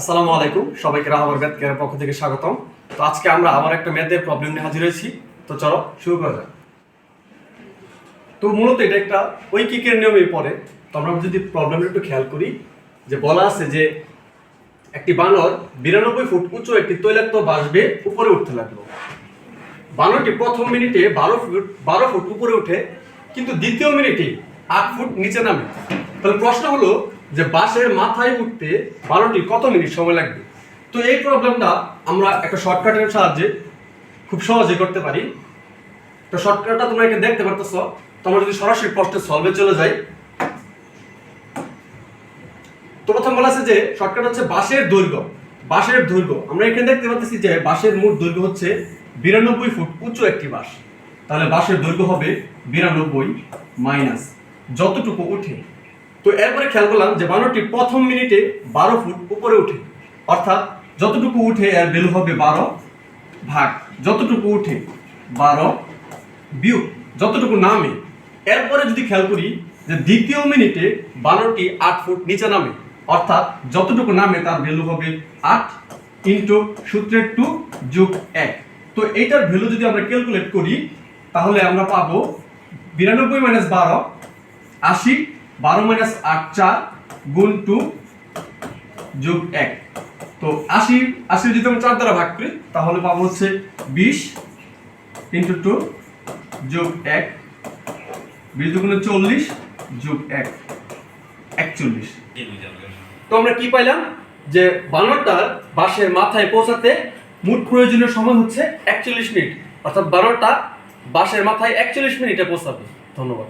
আসসালামু আলাইকুম, সবাইকে রাহাবার ম্যাথ পক্ষ থেকে স্বাগতম। তো আজকে আমরা আবার একটা ম্যাথের প্রবলেম নিয়ে হাজির হয়েছি। তো চলো শুরু করা যাক। তো মূলত এটা একটা ঐকিকের নিয়মে পড়ে। তো আমরা যদি প্রবলেমটা একটু খেয়াল করি, যে বলা আছে যে একটি বানর বিরানব্বই ফুট উঁচু একটি তৈলাক্ত বাসবে উপরে উঠতে লাগল। বানরটি প্রথম মিনিটে বারো ফুট বারো ফুট উপরে উঠে, কিন্তু দ্বিতীয় মিনিটে আট ফুট নিচে নামে। তাহলে প্রশ্ন হলো যে বাসের মাথায় উঠতে বারোটি কত মিনিট সময় লাগবে? তো এই প্রবলেমটা আমরা একটা শর্টকাটের সাহায্যে খুব সহজে করতে পারি। তো শর্টকাটটা তোমরা এখানে দেখতে পারতেছ। তোমরা যদি সরাসরি প্রশ্নের সলভে চলে যাই। তো প্রথম বলা আছে যে শর্টকাট হচ্ছে বাঁশের দৈর্ঘ্য। বাঁশের দৈর্ঘ্য। আমরা এখানে দেখতে পাচ্ছি যে বাঁশের মোট দৈর্ঘ্য হচ্ছে বিরানব্বই ফুট উঁচু একটি বাঁশ তাহলে বাঁশের দৈর্ঘ্য হবে বিরানব্বই মাইনাস যতটুকু উঠে তো এরপরে খেয়াল করলাম যে বানরটি প্রথম মিনিটে বারো ফুট উপরে উঠে। অর্থাৎ যতটুকু উঠে এর ভ্যালু হবে বারো ভাগ, যতটুকু উঠে বারো বিয়োগ, যতটুকু নামে। এরপরে যদি খেয়াল করি যে দ্বিতীয় মিনিটে বানরটি আট ফুট নিচে নামে, অর্থাৎ যতটুকু নামে তার ভ্যালু হবে আট ইন্টু সূত্রের টু যোগ এক। তো এইটার ভ্যালু যদি আমরা ক্যালকুলেট করি, তাহলে আমরা পাবো বিরানব্বই মাইনাস বারো, আশি বারো মাইনাস আট চার গুণ টু যোগ এক। তো আশি আশি যদি আমরা চার দ্বারা ভাগ করি, তাহলে পাবো হচ্ছে বিশ ইন্টু টু যোগ এক। বিশ দুগুণে চল্লিশ যোগ এক। একচল্লিশ। তো আমরা কি পাইলাম? যে বানরটার বাঁশের মাথায় পৌঁছাতে মোট প্রয়োজনীয় সময় হচ্ছে একচল্লিশ মিনিট। অর্থাৎ বানরটা বাঁশের মাথায় একচল্লিশ মিনিটে পৌঁছাবে। ধন্যবাদ।